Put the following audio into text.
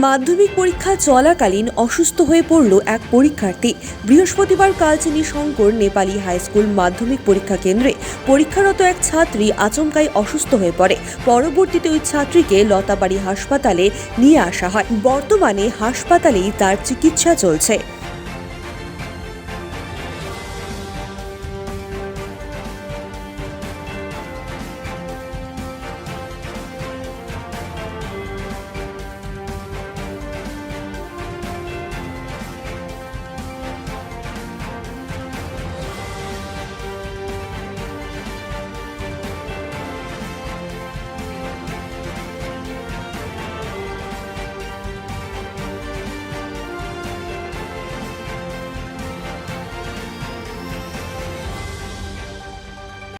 মাধ্যমিক পরীক্ষা চলাকালীন অসুস্থ হয়ে পড়ল এক পরীক্ষার্থী। বৃহস্পতিবার কালচিনি শঙ্কর নেপালি হাই স্কুল মাধ্যমিক পরীক্ষা কেন্দ্রে পরীক্ষারত এক ছাত্রী আচমকাই অসুস্থ হয়ে পড়ে। পরবর্তীতে ওই ছাত্রীকে লতাবাড়ি হাসপাতালে নিয়ে আসা হয়। বর্তমানে হাসপাতালেই তার চিকিৎসা চলছে।